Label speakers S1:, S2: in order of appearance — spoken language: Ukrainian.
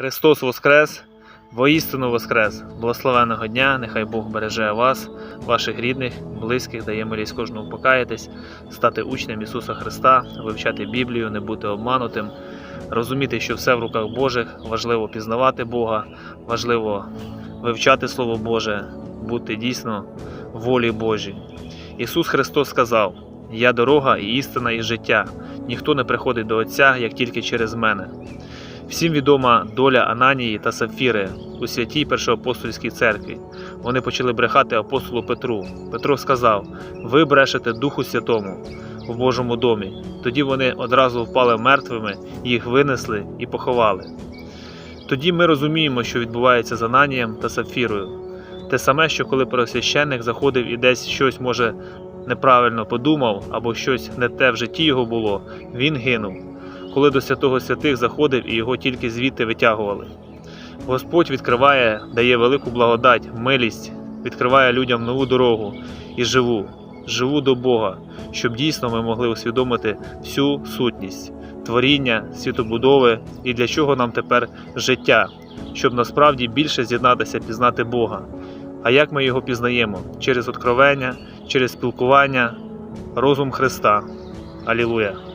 S1: Христос Воскрес! Воістину Воскрес! Благословеного дня! Нехай Бог береже вас, ваших рідних, близьких, дає милість кожному покаятись, стати учнем Ісуса Христа, вивчати Біблію, не бути обманутим, розуміти, що все в руках Божих, важливо пізнавати Бога, важливо вивчати Слово Боже, бути дійсно волі Божій. Ісус Христос сказав: Я дорога і істина, і життя. Ніхто не приходить до Отця, як тільки через мене. Всім відома доля Ананії та Сапфіри у святій першоапостольській церкві. Вони почали брехати апостолу Петру. Петро сказав: Ви брешете Духу Святому в Божому домі. Тоді вони одразу впали мертвими, їх винесли і поховали. Тоді ми розуміємо, що відбувається з Ананієм та Сапфірою. Те саме, що коли первосвященник заходив і десь щось може неправильно подумав або щось не те в житті його було, він гинув коли до святого святих заходив і його тільки звідти витягували. Господь відкриває, дає велику благодать, милість, відкриває людям нову дорогу і живу, живу до Бога, щоб дійсно ми могли усвідомити всю сутність, творіння, світобудови і для чого нам тепер життя, щоб насправді більше з'єднатися, пізнати Бога. А як ми його пізнаємо? Через откровення, через спілкування, розум Христа. Алілуя!